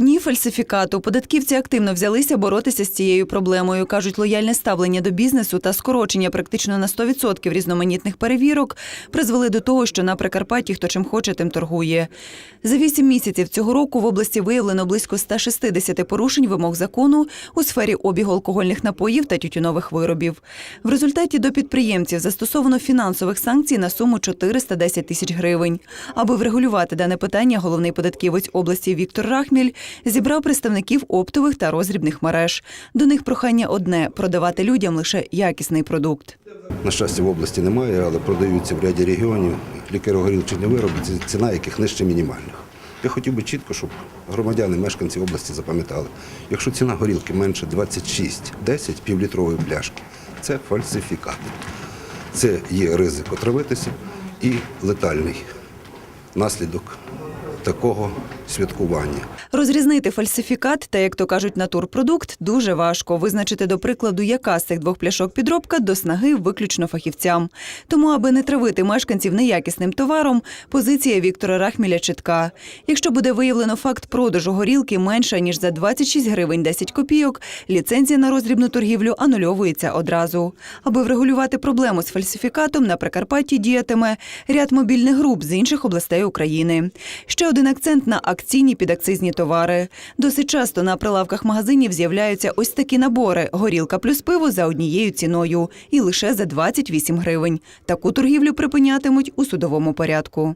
Дні фальсифікату податківці активно взялися боротися з цією проблемою. кажуть, лояльне ставлення до бізнесу та скорочення практично на 100% різноманітних перевірок призвели до того, що на Прикарпатті хто чим хоче, тим торгує. За вісім місяців цього року в області виявлено близько 160 порушень вимог закону у сфері обігу алкогольних напоїв та тютюнових виробів. В результаті до підприємців застосовано фінансових санкцій на суму 410 тисяч гривень. Аби врегулювати дане питання, головний податківець області Віктор Рахміль зібрав представників оптових та розрібних мереж. До них прохання одне продавати людям лише якісний продукт. На щастя, в області немає, але продаються в ряді регіонів лікаро-горілчені вироби, ці- ціна яких нижче мінімальних. Я хотів би чітко, щоб громадяни, мешканці області запам'ятали, якщо ціна горілки менше 26-10 півлітрової пляшки, це фальсифікат. Це є ризик отравитися і летальний наслідок такого святкування. Розрізнити фальсифікат та, як то кажуть, натурпродукт дуже важко. Визначити, до прикладу, яка з цих двох пляшок підробка до снаги виключно фахівцям. Тому, аби не травити мешканців неякісним товаром, позиція Віктора Рахміля чітка. Якщо буде виявлено факт продажу горілки менше ніж за 26 гривень 10 копійок, ліцензія на роздрібну торгівлю анульовується одразу. Аби врегулювати проблему з фальсифікатом, на Прикарпатті діятиме ряд мобільних груп з інших областей України. Ще один акцент на акційні підакцизні товари. Досить часто на прилавках магазинів з'являються ось такі набори: горілка плюс пиво за однією ціною і лише за 28 гривень. Таку торгівлю припинятимуть у судовому порядку.